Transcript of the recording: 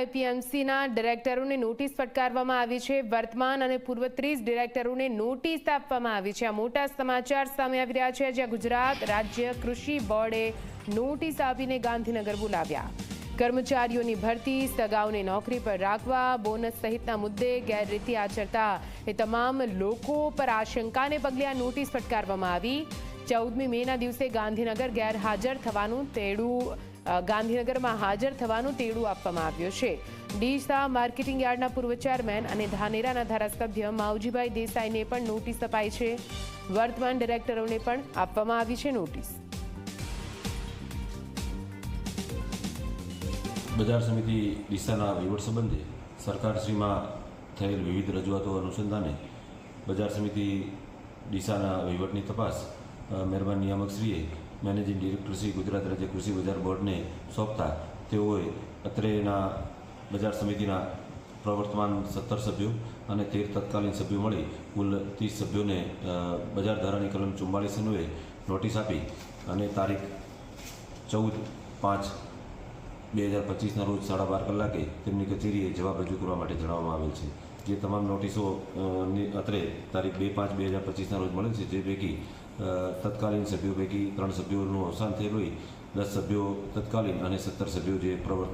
એપીએમસીના ડિરેક્ટરોને notice ફટકારવામાં આવી છે. વર્તમાન અને પૂર્વ ત્રીસ ડિરેક્ટરોને નોટિસ આપવામાં આવી છે. આ મોટા સમાચાર સામે આવી રહ્યા છે. જ્યાં ગુજરાત રાજ્ય કૃષિ બોર્ડે નોટિસ આપીને ગાંધીનગર બોલાવ્યા. કર્મચારીઓની ભરતી, સગાઓને નોકરી પર રાખવા, બોનસ સહિતના મુદ્દે ગેરરીતિ આચરતા એ તમામ લોકો પર આશંકાને પગલે આ નોટિસ ફટકારવામાં આવી. ચૌદમી મેના દિવસે ગાંધીનગર ગેરહાજર થવાનું તેડું ગાંધીનગરમાં હાજર થવાનું તેડું આપવામાં આવ્યું છે. ડીસા માર્કેટિંગ યાર્ડના પૂર્વ ચેરમેન અને ધાનેરાના ધારાસભ્ય માવજીભાઈ દેસાઈને પણ નોટિસ અપાઈ છે. વર્તમાન ડિરેક્ટરોને પણ આપવામાં આવી છે નોટિસ. બજાર સમિતિ ડીસાના વહીવટ સંબંધે સરકારશ્રીમાં થયેલ વિવિધ રજૂઆતો અનુસંધાને બજાર સમિતિ ડીસાના વહીવટની તપાસ મહેરબાન નિયામકશ્રીએ મેનેજિંગ ડિરેક્ટર શ્રી ગુજરાત રાજ્ય કૃષિ બજાર બોર્ડને સોંપતા તેઓએ અત્રેના બજાર સમિતિના પ્રવર્તમાન સત્તર સભ્યો અને તેર તત્કાલીન સભ્યો મળી. કુલ ત્રીસ સભ્યોને બજાર ધારાની કલમ ચુમ્માલીસ અન્વયે નોટિસ આપી અને તારીખ ચૌદ પાંચ બે હજાર પચીસના રોજ સાડા બાર કલાકે તેમની કચેરીએ જવાબ રજૂ કરવા માટે જણાવવામાં આવેલ છે. જે તમામ નોટિસો અત્રે તારીખ બે પાંચ બે હજાર પચીસના રોજ મળેલ છે, જે પૈકી તત્કાલીન સભ્યો પૈકી ત્રણ સભ્યોનું અવસાન થયેલું દસ સભ્યો તત્કાલીન અને સત્તર સભ્યો જે પ્રવર્તમાન